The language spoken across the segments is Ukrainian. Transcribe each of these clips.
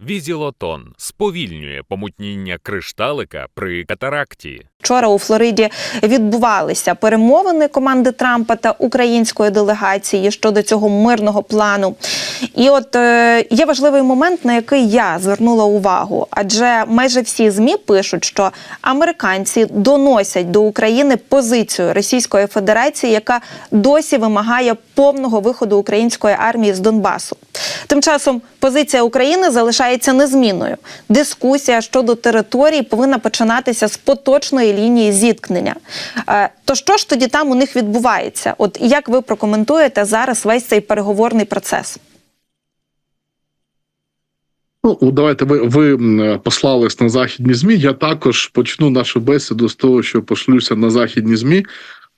Візілотон сповільнює помутніння кришталика при катаракті. Вчора у Флориді відбувалися перемовини команди Трампа та української делегації щодо цього мирного плану. І от е, є важливий момент, на який я звернула увагу, адже майже всі змі пишуть, що американці доносять до України позицію Російської Федерації, яка досі вимагає повного виходу української армії з Донбасу. Тим часом позиція України залишається незмінною. Дискусія щодо території повинна починатися з поточної лінії зіткнення. Е, То що ж тоді там у них відбувається? От як ви прокоментуєте зараз весь цей переговорний процес? Ну, давайте ви, ви послались на західні змі. Я також почну нашу бесіду з того, що пошлюся на західні змі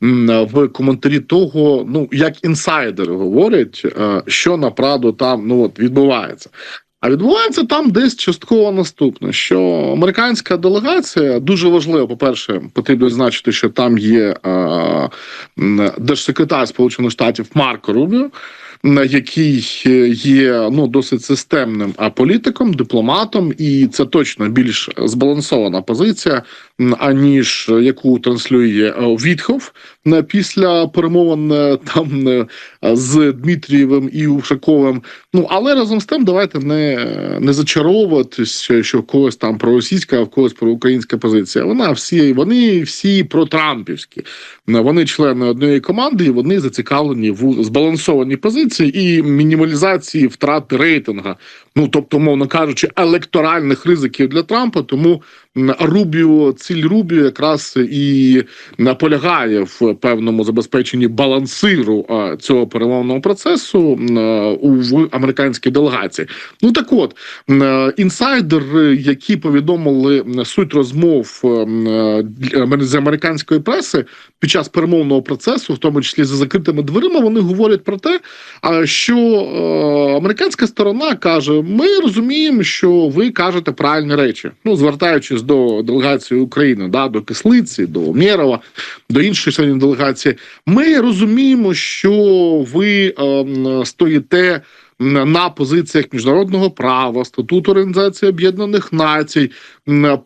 в коментарі того, ну як інсайдери говорять, е, що направду там ну от відбувається. А відбувається там десь частково наступне, що американська делегація дуже важливо. По перше, потрібно відзначити, що там є е, держсекретар Сполучених Штатів Марко Рубіо, який є ну досить системним політиком, дипломатом, і це точно більш збалансована позиція, аніж яку транслює е, Вітхов після перемовин е, там е, з Дмитрієвим і Ушаковим. Ну але разом з тим, давайте не, не зачаровуватись, що когось там проросійська, а в когось проукраїнська позиція. Вона всі вони всі протрампівські. Вони члени однієї команди, і вони зацікавлені в збалансованій позиції і мінімалізації втрати рейтинга. Ну тобто, мовно кажучи, електоральних ризиків для Трампа. Тому Рубіо, ціль Рубіо якраз і наполягає в певному забезпеченні балансиру цього перемовного процесу м, у американській делегації. Ну так от е, інсайдери, які повідомили суть розмов е, з американської преси під час перемовного процесу, в тому числі за закритими дверима, вони говорять про те, що е, американська сторона каже: ми розуміємо, що ви кажете правильні речі. Ну, звертаючись до делегації України, да, до Кислиці, до Мєрова, до інших членів делегації, ми розуміємо, що ви ем, стоїте. На позиціях міжнародного права, статуту Організації Об'єднаних Націй,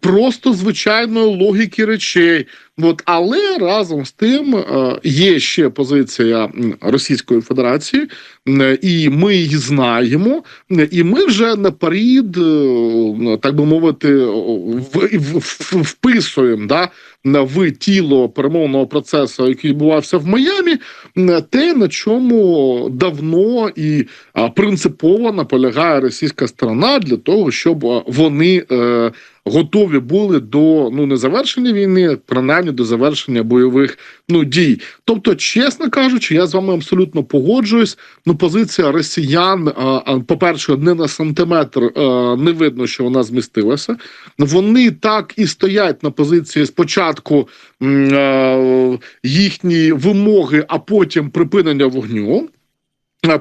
просто звичайної логіки речей. От, але разом з тим е, є ще позиція Російської Федерації, і ми її знаємо, і ми вже наперед, е, так би мовити, в, вписуємо да, в тіло перемовного процесу, який відбувався в Майамі, те, на чому давно і принципово наполягає російська сторона для того, щоб вони. Готові були до ну не завершення війни, принаймні до завершення бойових ну дій. Тобто, чесно кажучи, я з вами абсолютно погоджуюсь. Ну, позиція росіян, а, по-перше, не на сантиметр не видно, що вона змістилася. Вони так і стоять на позиції спочатку їхні вимоги, а потім припинення вогню.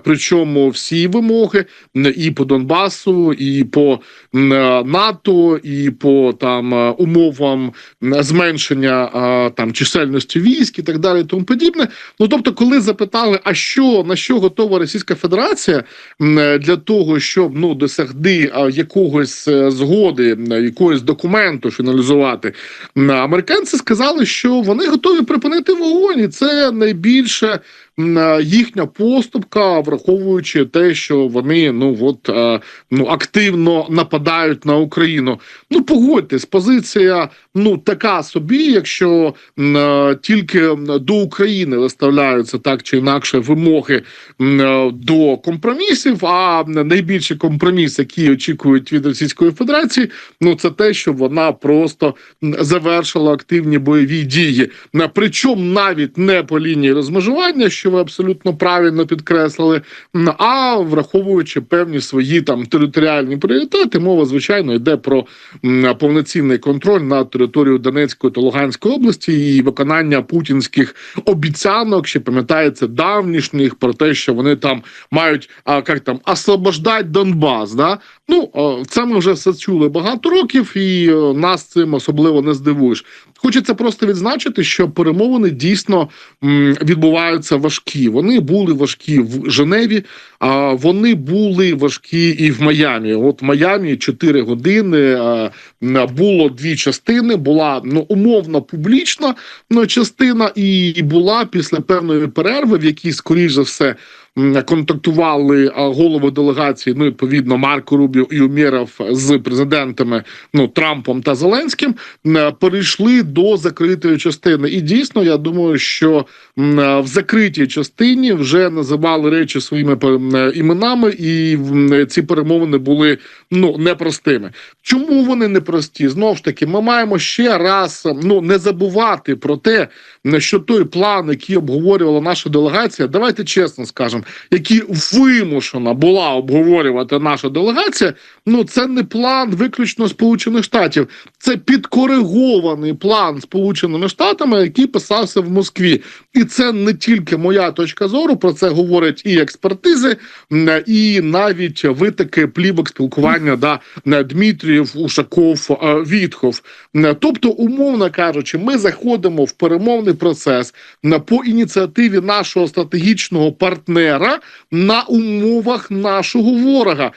Причому всі вимоги і по Донбасу, і по е, НАТО, і по там е, умовам зменшення е, там чисельності військ і так далі, тому подібне. Ну тобто, коли запитали, а що на що готова Російська Федерація для того, щоб ну досягти якогось згоди, якогось документу фіналізувати, американці сказали, що вони готові припинити вогонь, і це найбільше їхня поступка, враховуючи те, що вони ну от е, ну активно нападають на Україну. Ну погодьтесь, позиція ну така собі, якщо е, тільки до України виставляються так чи інакше вимоги е, до компромісів. А найбільший компроміс, який очікують від Російської Федерації, ну це те, що вона просто завершила активні бойові дії. Причому навіть не по лінії розмежування, що ви абсолютно правильно підкреслили, а враховуючи певні свої там територіальні пріоритети, мова звичайно йде про повноцінний контроль над територією Донецької та Луганської області і виконання путінських обіцянок, ще пам'ятається давнішніх про те, що вони там мають а, як там освобождати Донбас. Да? Ну це ми вже все чули багато років, і нас цим особливо не здивуєш. Хочеться просто відзначити, що перемовини дійсно відбуваються важкі. Вони були важкі в Женеві, а вони були важкі і в Майамі. От в Майамі 4 години було дві частини. Була ну умовно публічна ну, частина, і була після певної перерви, в якій, скоріш за все, контактували голови делегації. Ну, відповідно, Марко Рубіо і Умєров з президентами ну Трампом та Зеленським перейшли до закритої частини. І дійсно, я думаю, що в закритій частині вже називали речі своїми іменами, і ці перемовини були ну непростими. Чому вони непрості? Знову ж таки, ми маємо ще раз ну не забувати про те, що той план, який обговорювала наша делегація, давайте чесно скажемо, який вимушена була обговорювати наша делегація. Ну це не план виключно Сполучених Штатів, це підкоригований план Сполученими Штатами, який писався в Москві. І це не тільки моя точка зору. Про це говорять і експертизи, і навіть витоки плівок спілкування да Дмитрієв, Ушаков, е, Вітхов. Тобто, умовно кажучи, ми заходимо в перемовний процес по ініціативі нашого стратегічного партнера на умовах нашого ворога.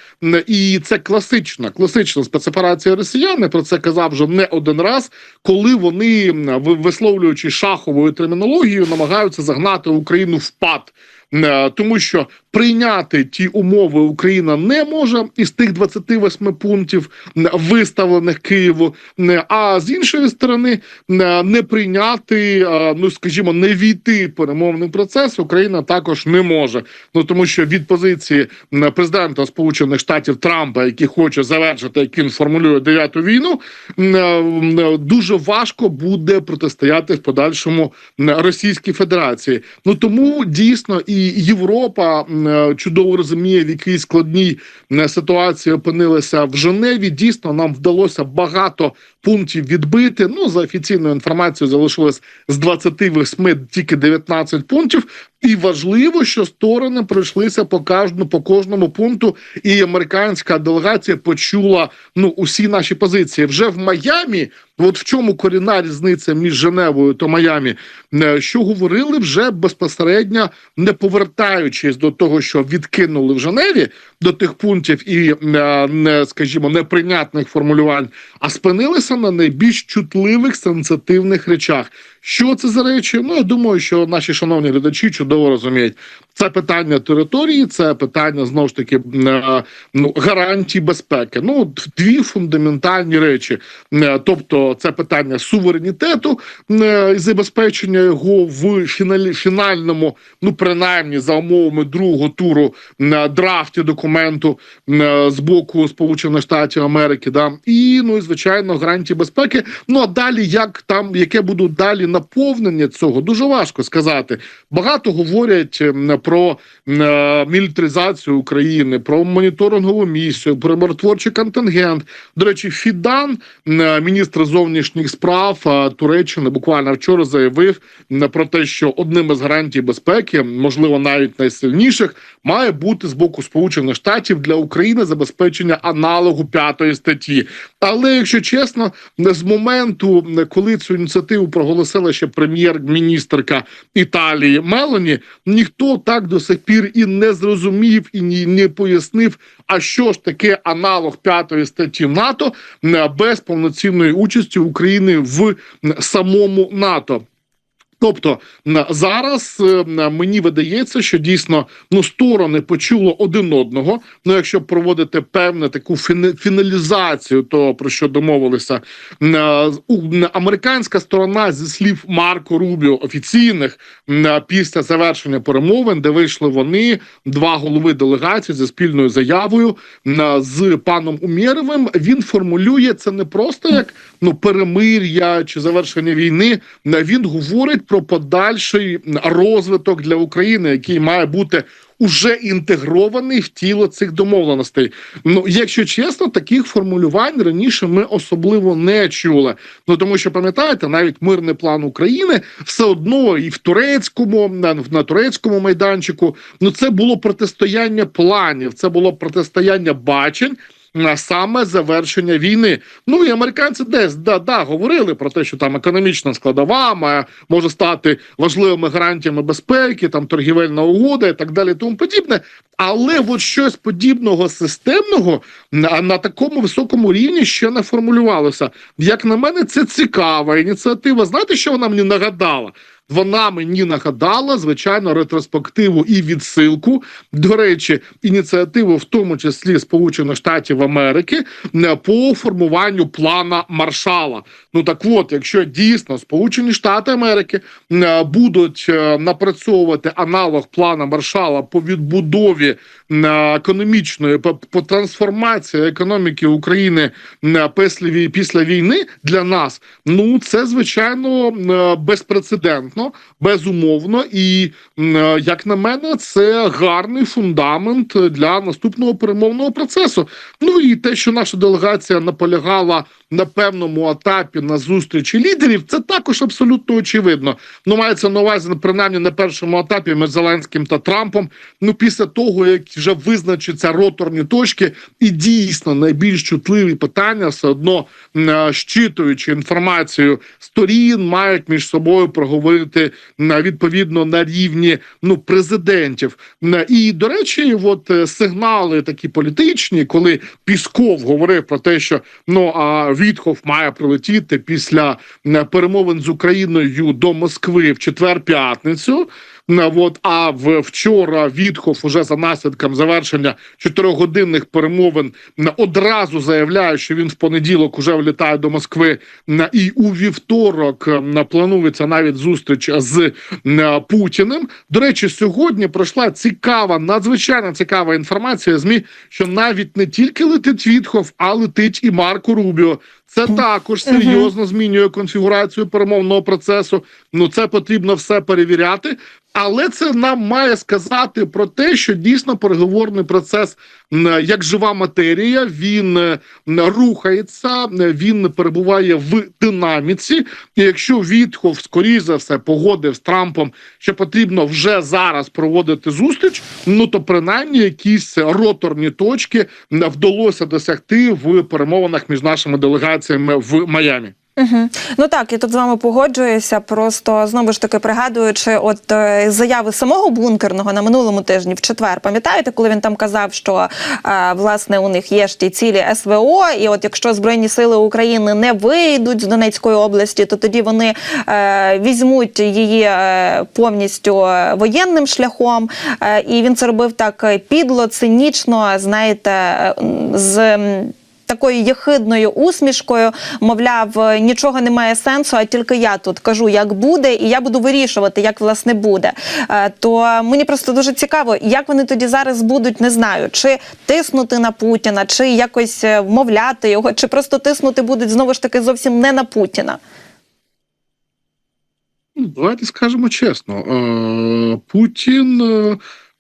І це класична, класична спецоперація росіян. Я Про це казав вже не один раз, коли вони висловлюючи шаховою термінологією, намагаються загнати Україну в пад. Е, Тому що прийняти ті умови Україна не може із тих 28 пунктів виставлених Києву. М, А з іншої сторони, не прийняти, е, ну скажімо, не війти перемовний процес Україна також не може. Ну тому що від позиції президента Сполучених Штатів Трампа, який хоче завершити, як він формулює дев'яту війну, е, дуже важко буде протистояти в подальшому Російській Федерації. Ну тому дійсно і Європа м, е, чудово розуміє, в якій складній ситуації опинилася в Женеві. Дійсно, нам вдалося багато пунктів відбити. Ну за офіційною інформацією залишилось з 28 тільки 19 пунктів. І важливо, що сторони пройшлися по кожному по кожному пункту, і американська делегація почула ну усі наші позиції вже в Майамі. От в чому корінна різниця між Женевою та Майамі, е, що говорили вже безпосередньо не повертаючись до того, що відкинули в Женеві до тих пунктів і е, не скажімо неприйнятних формулювань, а спинилися на найбільш чутливих сенситивних речах. Що це за речі? Ну я думаю, що наші шановні глядачі чудово розуміють. Це питання території, це питання знову ж таки е, ну гарантій безпеки. Ну дві фундаментальні речі. Е, Тобто, це питання суверенітету е, і забезпечення його в фінальному, ну принаймні за умовами другого туру драфті документу з боку Сполучених Штатів Америки. Да і ну і звичайно гарантії безпеки. Ну а далі як там яке будуть далі наповнення цього, дуже важко сказати. Багато говорять ем, про е, мілітаризацію України, про моніторингову місію, про миротворчий контингент. До речі, Фідан, е, міністр зовнішніх справ е, Туреччини, буквально вчора заявив про те, що одним із гарантій безпеки, можливо, навіть найсильніших, має бути з боку Сполучених Штатів для України забезпечення аналогу п'ятої статті. Але якщо чесно, з моменту, коли цю ініціативу проголосила ще прем'єр-міністрка Італії Мелані, ніхто так до сих пір і не зрозумів і ні не пояснив, а що ж таке аналог п'ятої статті НАТО е, без повноцінної участі України в самому НАТО. Тобто зараз е, мені видається, що дійсно ну сторони почуло один одного. Ну, якщо проводити певну таку фіналізацію, того, про що домовилися е, американська сторона зі слів Марко Рубіо офіційних е, після завершення перемовин, де вийшли вони, два голови делегації зі спільною заявою з паном Умєровим. Він формулює це не просто як ну перемир'я чи завершення війни. Він говорить про подальший розвиток для України, який має бути. Уже інтегрований в тіло цих домовленостей. Ну, якщо чесно, таких формулювань раніше ми особливо не чули. Ну тому що пам'ятаєте, навіть мирний план України все одно і в турецькому на, на турецькому майданчику. Ну це було протистояння планів, це було протистояння бачень. М, саме завершення війни. Ну і американці десь да, да говорили про те, що там економічна складова має може стати важливими гарантіями безпеки, там торгівельна угода і так далі, тому подібне. Але от щось подібного системного на, на такому високому рівні ще не формулювалося. Як на мене, це цікава ініціатива. Знаєте, що вона мені нагадала? Вона мені нагадала звичайно ретроспективу і відсилку. До речі, ініціативу, в тому числі Сполучених Штатів Америки, е, по формуванню плана Маршала. Ну так от, якщо дійсно Сполучені Штати Америки е, будуть е, напрацьовувати аналог плана Маршала по відбудові економічної по, по трансформації економіки України після, після війни для нас, ну це звичайно е, безпрецедентно, безумовно, і е, як на мене, це гарний фундамент для наступного перемовного процесу. Ну і те, що наша делегація наполягала на певному етапі на зустрічі лідерів, це також абсолютно очевидно. Ну мається на увазі принаймні на першому етапі між Зеленським та Трампом. Ну після того як вже визначаться роторні точки, і дійсно найбільш чутливі питання все одно щитуючи інформацію сторін, мають між собою проговорити м, відповідно на рівні ну президентів. І до речі, от е, сигнали такі політичні, коли Пісков говорив про те, що ну а Вітхов має прилетіти після перемовин з Україною до Москви в четвер-п'ятницю. М, От, а в вчора Вітхов уже за наслідком завершення чотирьохгодинних перемовин одразу заявляє, що він в понеділок уже влітає до Москви. І у вівторок планується навіть зустріч з Путіним. До речі, сьогодні пройшла цікава, надзвичайно цікава інформація. Змі, що навіть не тільки летить Вітхов, а летить і Марко Рубіо. Це також серйозно змінює конфігурацію перемовного процесу. Ну це потрібно все перевіряти. Але це нам має сказати про те, що дійсно переговорний процес, як жива матерія, він рухається, він перебуває в динаміці. І якщо Вітхов, скоріш за все, погодив з Трампом, що потрібно вже зараз проводити зустріч, ну то принаймні якісь роторні точки вдалося досягти в перемовинах між нашими делегаціями в Майамі. Угу. Ну так, я тут з вами погоджуюся. Просто знову ж таки пригадуючи, от е, заяви самого бункерного на минулому тижні в четвер. Пам'ятаєте, коли він там казав, що е, власне у них є ж ті цілі СВО, і от якщо збройні сили України не вийдуть з Донецької області, то тоді вони е, візьмуть її е, повністю е, воєнним шляхом. Е, і він це робив так підло, цинічно, знаєте, з. Такою єхидною усмішкою, мовляв, е, нічого немає сенсу, а тільки я тут кажу, як буде, і я буду вирішувати, як власне буде. Е, То мені просто дуже цікаво, як вони тоді зараз будуть, не знаю, чи тиснути на Путіна, чи якось е, вмовляти його, чи просто тиснути будуть знову ж таки зовсім не на Путіна. Ну, Давайте скажемо чесно, Путін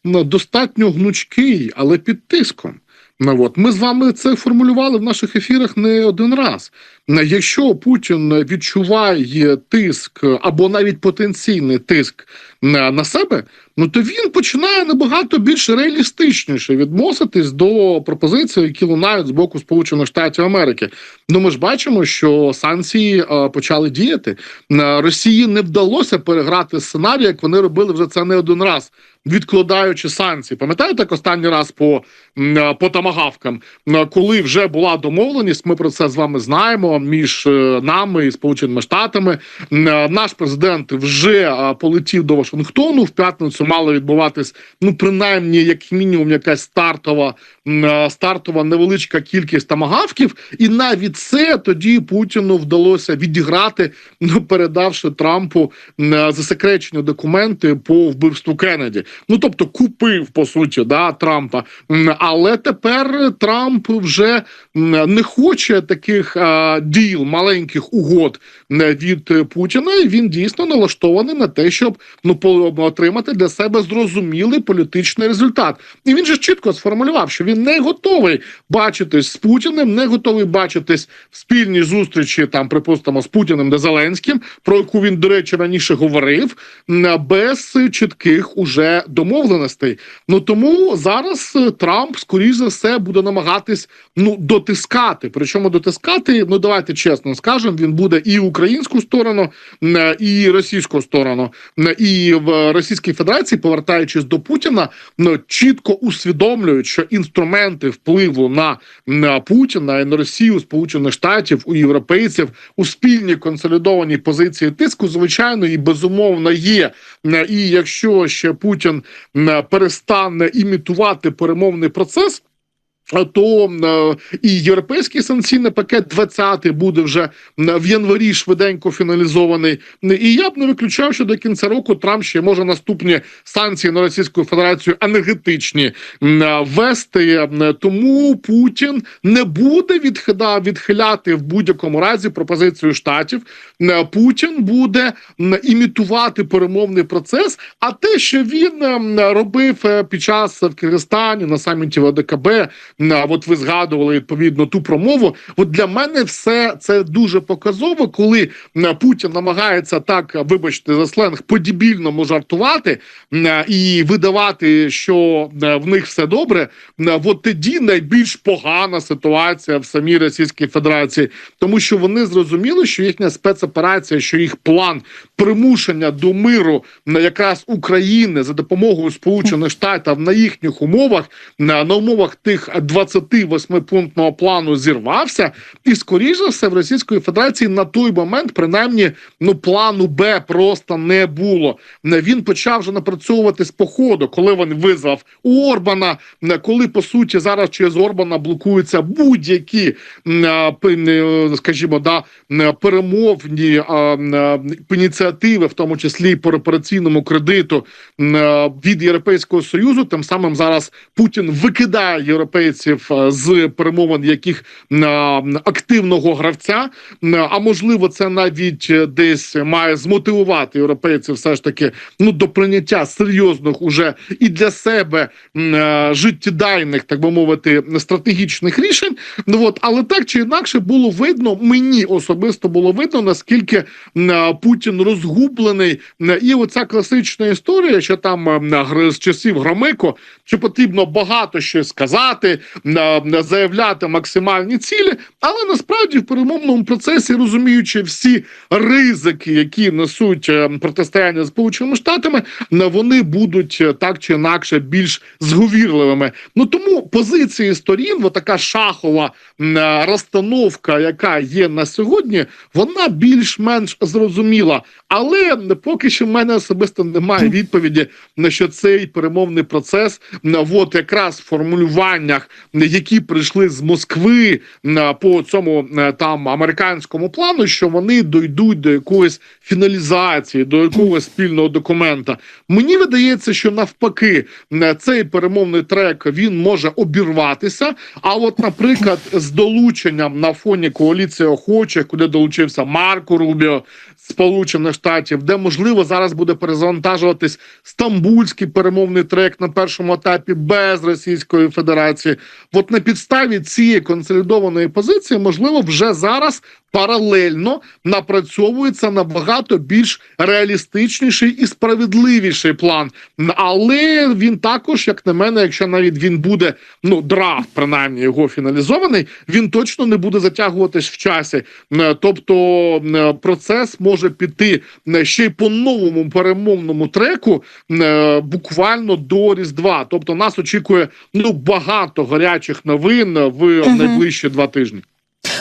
ну, достатньо гнучкий, але під тиском. Ну, от. Ми з вами це формулювали в наших ефірах не один раз. Якщо Путін відчуває тиск або навіть потенційний тиск на себе, ну то він починає набагато більш реалістичніше відноситись до пропозицій, які лунають з боку Сполучених Штатів Америки. Ну ми ж бачимо, що санкції е, почали діяти. Е, Росії не вдалося переграти сценарій, як вони робили вже це не один раз. Відкладаючи санкції, пам'ятаєте, як останній раз по, е, по тамагавкам, коли вже була домовленість, ми про це з вами знаємо між нами і Сполученими Штатами. Наш президент вже полетів до Вашингтону. В п'ятницю мала відбуватись ну принаймні, як мінімум, якась стартова стартова невеличка кількість тамагавків, і навіть це тоді Путіну вдалося відіграти, ну передавши Трампу е, засекречені документи по вбивству Кеннеді. Ну тобто купив по суті да Трампа. Але тепер Трамп вже не хоче таких а, діл, маленьких угод від е, Путіна. Він дійсно налаштований на те, щоб ну отримати для себе зрозумілий політичний результат. І він же чітко сформулював, що він він не готовий бачитись з Путіним, не готовий бачитись в спільній зустрічі, там припустимо, з Путіним та Зеленським, про яку він, до речі, раніше говорив, без чітких уже домовленостей. Ну тому зараз е, Трамп, скоріш за все, буде намагатись ну дотискати. Причому дотискати, ну давайте чесно скажемо, він буде і українську сторону, і російську сторону. І в Російській Федерації, повертаючись до Путіна, чітко усвідомлюють, що інструменти впливу на, на Путіна і на Росію, Сполучених Штатів у європейців у спільній консолідованій позиції тиску, звичайно, і безумовно є. І якщо ще Путін м, перестане імітувати перемовний процес. То е, і європейський санкційний пакет 20 буде вже е, в январі швиденько фіналізований. І я б не виключав, що до кінця року Трамп ще може наступні санкції на Російську Федерацію енергетичні е, ввести. Тому Путін не буде відхида відхиляти в будь-якому разі пропозицію штатів. Путін буде імітувати перемовний процес. А те, що він робив під час в Киргизстані на саміті ВДКБ, от ви згадували відповідно ту промову. От для мене все це дуже показово, коли Путін намагається так, вибачте за сленг, по-дібільному жартувати і видавати, що е, в них все добре. От тоді найбільш погана ситуація в самій Російській Федерації, тому що вони зрозуміли, що їхня спецоперація, що їх план примушення до миру на якраз України за допомогою Сполучених Штатів на їхніх умовах, на, на умовах тих 28 пунктного плану зірвався, і скоріше за все в Російської Федерації на той момент, принаймні, ну плану Б просто не було. Він почав вже напрацьовуватись по ходу, коли він визвав Орбана, коли по суті зараз через Орбана блокуються будь-які е, скажімо, да перемовні а, ініціативи, в тому числі по репараційному кредиту е, від Європейського союзу. Тим самим зараз Путін викидає європейців з перемовин яких активного гравця. А можливо, це навіть десь має змотивувати європейців все ж таки ну до прийняття серйозних уже і для себе життєдайних, так би мовити, стратегічних рішень. Ну от, але так чи інакше було видно, мені особисто було видно, наскільки Путін розгублений. І оця класична історія, що там з часів Громико, що потрібно багато щось сказати, заявляти максимальні цілі, але насправді в перемовному процесі, розуміючи всі ризики, які несуть е, протистояння з Сполученими Штатами, вони будуть е, так чи інакше більш зговірливими. Ну тому позиції сторін, така шахова е, розстановка, яка є на сьогодні, вона більш-менш зрозуміла. Але поки що в мене особисто немає відповіді на що цей перемовний процес м, от якраз в формулюваннях, які прийшли з Москви по цьому там американському плану, що вони дойдуть до якоїсь фіналізації, до якогось спільного документа. Мені видається, що навпаки цей перемовний трек він може обірватися. А от, наприклад, з долученням на фоні коаліції охочих, куди долучився Марко Рубіо, Сполучених Штатів, де можливо зараз буде перезавантажуватись стамбульський перемовний трек на першому етапі без Російської Федерації. От на підставі цієї консолідованої позиції, можливо, вже зараз паралельно напрацьовується набагато більш реалістичніший і справедливіший план. Але він також, як на мене, якщо навіть він буде ну драфт, принаймні його фіналізований, він точно не буде затягуватись в часі. Тобто процес може піти ще й по новому перемовному треку буквально до Різдва. Тобто нас очікує ну багато гарячих новин в найближчі два тижні.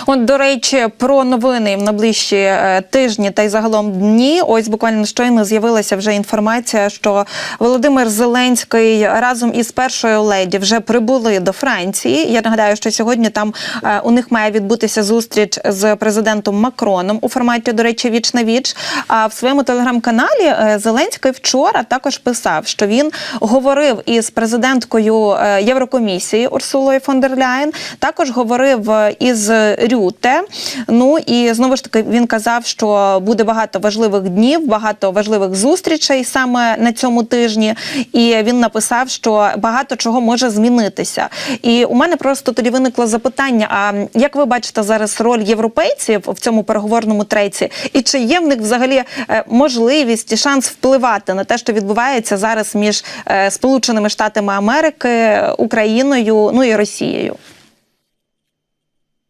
От, до речі, про новини в найближчі е, тижні та й загалом дні. Ось буквально щойно з'явилася вже інформація, що Володимир Зеленський разом із першою леді вже прибули до Франції. Я нагадаю, що сьогодні там е, у них має відбутися зустріч з президентом Макроном у форматі, до речі, віч на віч. А в своєму телеграм-каналі е, Зеленський вчора також писав, що він говорив із президенткою Єврокомісії Урсулою фон дер Ляєн. Також говорив із Рюте. Ну і знову ж таки він казав, що буде багато важливих днів, багато важливих зустрічей саме на цьому тижні. І він написав, що багато чого може змінитися. І у мене просто тоді виникло запитання: а як ви бачите зараз роль європейців в цьому переговорному треці? І чи є в них взагалі е, можливість і шанс впливати на те, що відбувається зараз між е, Сполученими Штатами Америки, Україною, ну і Росією?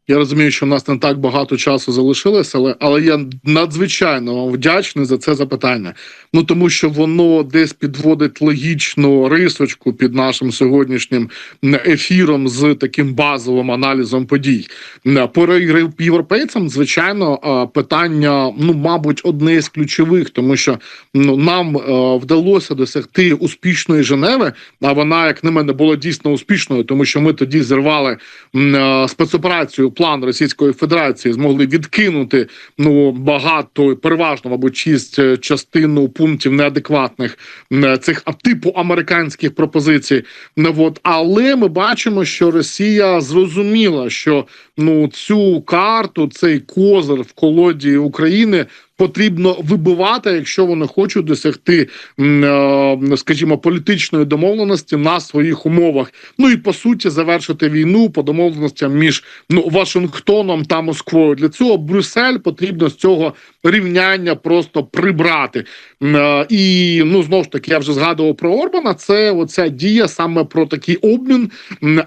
Я розумію, що в нас не так багато часу залишилось, але але я надзвичайно вам вдячний за це запитання. Ну тому що воно десь підводить логічну рисочку під нашим сьогоднішнім ефіром з таким базовим аналізом подій. По європейцям, звичайно, питання, ну мабуть, одне з ключових, тому що ну нам вдалося досягти успішної Женеви. А вона, як на мене, була дійсно успішною, тому що ми тоді зірвали спецоперацію план Російської Федерації змогли відкинути ну багато переважно, мабуть, шість е, частину пунктів неадекватних е, цих типу американських пропозицій. Не от але ми бачимо, що Росія зрозуміла, що ну цю карту, цей козир в колоді України потрібно вибивати, якщо вони хочуть досягти, е, скажімо, політичної домовленості на своїх умовах. Ну і по суті завершити війну по домовленостям між ну Вашингтоном та Москвою. Для цього Брюссель потрібно з цього рівняння просто прибрати. Е, і ну знову ж таки я вже згадував про Орбана. Це оця дія саме про такий обмін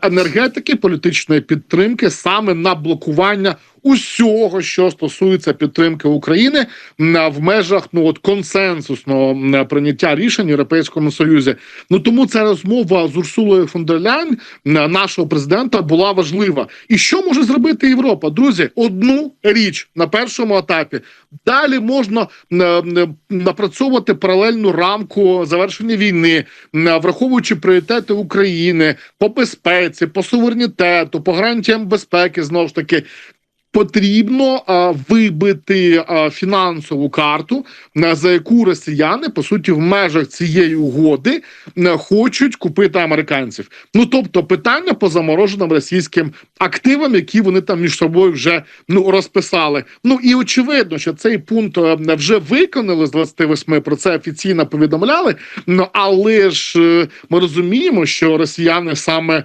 енергетики, політичної підтримки, саме на блокування усього, що стосується підтримки України в межах ну от консенсусного прийняття рішень в Європейському Союзі. Ну тому ця розмова з Урсулою фон дер Ляйн, нашого президента, була важлива. І що може зробити Європа? Друзі, одну річ на першому етапі. Далі можна напрацьовувати паралельну рамку завершення війни, враховуючи пріоритети України по безпеці, по суверенітету, по гарантіям безпеки знову ж таки потрібно вибити фінансову карту, а, за яку росіяни по суті в межах цієї угоди а, хочуть купити американців. Ну тобто, питання по замороженим російським активам, які вони там між собою вже ну розписали. Ну і очевидно, що цей пункт вже виконали з 28, Про це офіційно повідомляли. Ну але ж е, ми розуміємо, що росіяни саме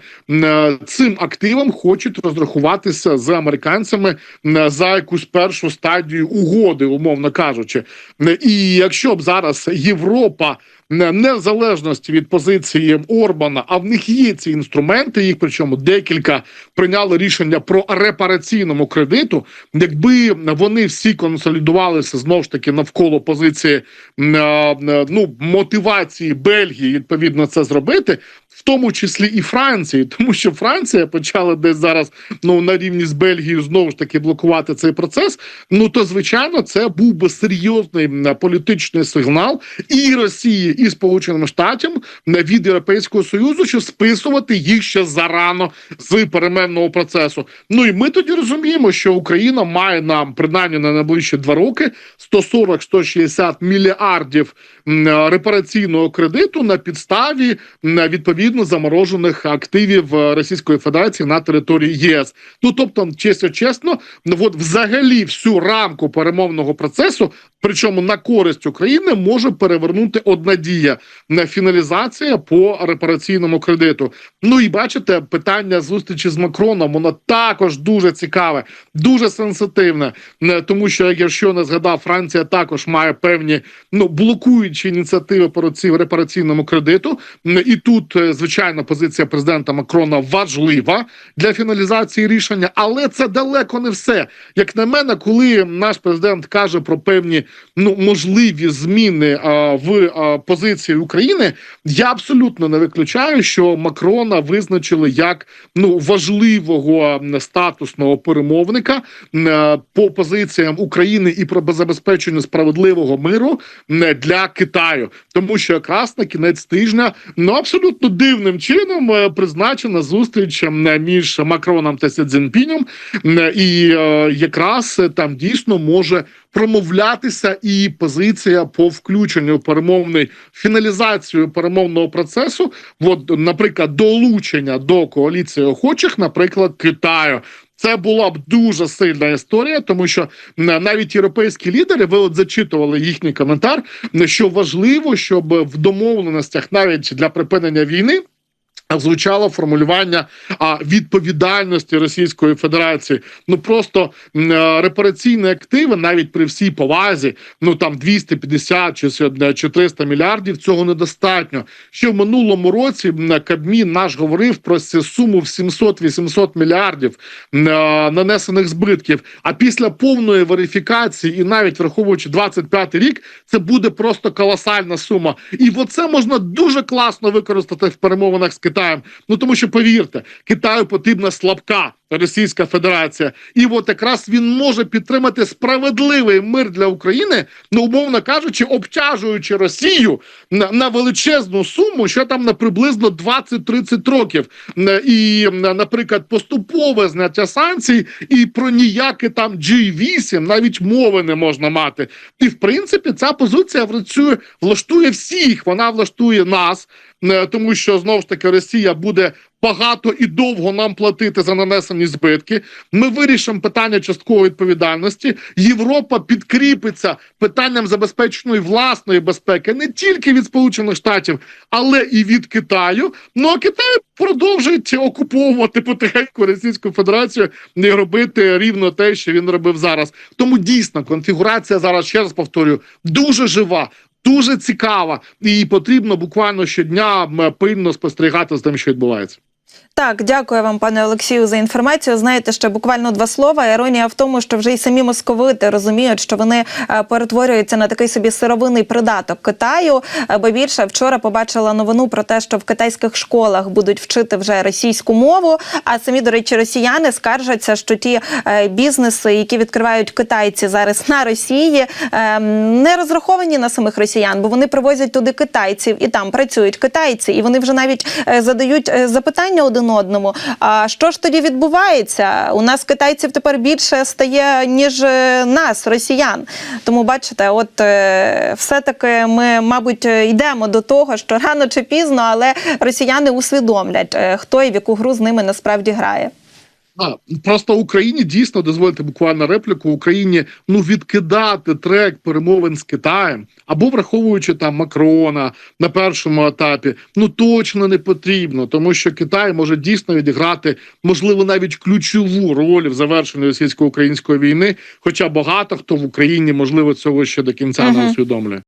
цим активом хочуть розрахуватися з американцями за якусь першу стадію угоди, умовно кажучи. І якщо б зараз Європа незалежності від позиції Орбана, а в них є ці інструменти. Їх причому декілька прийняли рішення про репараційному кредиту. Якби вони всі консолідувалися знову ж таки навколо позиції ну мотивації Бельгії, відповідно це зробити. В тому числі і Франції, тому що Франція почала десь зараз ну на рівні з Бельгією знову ж таки блокувати цей процес. Ну то звичайно, це був би серйозний політичний сигнал і Росії, і Сполученим Штатам від Європейського союзу, що списувати їх ще зарано з переменного процесу. Ну і ми тоді розуміємо, що Україна має нам принаймні на найближчі два роки 140-160 мільярдів репараційного кредиту на підставі відповідно заморожених активів Російської Федерації на території ЄС. Ну тобто, чесно, чесно, ну от взагалі всю рамку перемовного процесу Причому на користь України може перевернути одна дія на фіналізація по репараційному кредиту. Ну і бачите, питання зустрічі з Макроном воно також дуже цікаве, дуже сенситивне, тому що як я щойно згадав, Франція також має певні ну блокуючі ініціативи по ці репараційному кредиту. І тут е, звичайно позиція президента Макрона важлива для фіналізації рішення, але це далеко не все. Як на мене, коли наш президент каже про певні ну можливі зміни а, в а, позиції України, я абсолютно не виключаю, що Макрона визначили як ну важливого статусного перемовника а, по позиціям України і про забезпечення справедливого миру для Китаю, тому що якраз на кінець тижня ну абсолютно дивним чином е, призначена зустріч між Макроном та Сі Цзіньпінем, і е, якраз там дійсно може промовлятися і позиція по включенню перемовної фіналізацію перемовного процесу, от, наприклад, долучення до коаліції охочих, наприклад, Китаю. Це була б дуже сильна історія, тому що навіть європейські лідери, ви от зачитували їхній коментар, що важливо, щоб в домовленостях навіть для припинення війни. Звучало формулювання а, відповідальності Російської Федерації. Ну просто е, репараційні активи, навіть при всій повазі, ну там 250 чи сьогодні 300 мільярдів. Цього недостатньо. Ще в минулому році м, Кабмін наш говорив про суму в 700-800 мільярдів е, нанесених збитків. А після повної верифікації, і навіть враховуючи 25 рік, це буде просто колосальна сума. І оце можна дуже класно використати в перемовинах з Китаєм. Ну тому що повірте, Китаю потрібна слабка. Російська Федерація, і от якраз він може підтримати справедливий мир для України, ну умовно кажучи, обтяжуючи Росію на, на величезну суму, що там на приблизно 20-30 років, і, наприклад, поступове зняття санкцій, і про ніяке там G8 навіть мови не можна мати. І в принципі ця позиція працює, влаштує всіх. Вона влаштує нас, тому що знову ж таки Росія буде багато і довго нам платити за нанесені збитки. Ми вирішимо питання часткової відповідальності. Європа підкріпиться питанням забезпеченої власної безпеки не тільки від Сполучених Штатів, але і від Китаю. Ну а Китай продовжить окуповувати потихеньку Російську Федерацію і робити рівно те, що він робив зараз. Тому дійсно конфігурація зараз ще раз повторюю дуже жива. Дуже цікава, і потрібно буквально щодня пильно спостерігати за тим, що відбувається. Так, дякую вам, пане Олексію, за інформацію. Знаєте, ще буквально два слова. Іронія в тому, що вже й самі московити розуміють, що вони е, перетворюються на такий собі сировинний придаток Китаю. Е, Бо більше вчора побачила новину про те, що в китайських школах будуть вчити вже російську мову. А самі, до речі, росіяни скаржаться, що ті е, бізнеси, які відкривають китайці зараз на Росії, е, не розраховані на самих росіян, бо вони привозять туди китайців і там працюють китайці, і вони вже навіть задають запитання один одному. А що ж тоді відбувається? У нас китайців тепер більше стає ніж е, нас, росіян. Тому бачите, от е, все-таки ми, мабуть, йдемо до того, що рано чи пізно, але росіяни усвідомлять, е, хто і в яку гру з ними насправді грає. А, просто Україні дійсно дозвольте буквально репліку Україні ну відкидати трек перемовин з Китаєм або враховуючи там Макрона на першому етапі, ну точно не потрібно, тому що Китай може дійсно відіграти можливо навіть ключову роль в завершенні російсько-української війни. Хоча багато хто в Україні можливо цього ще до кінця не усвідомлює.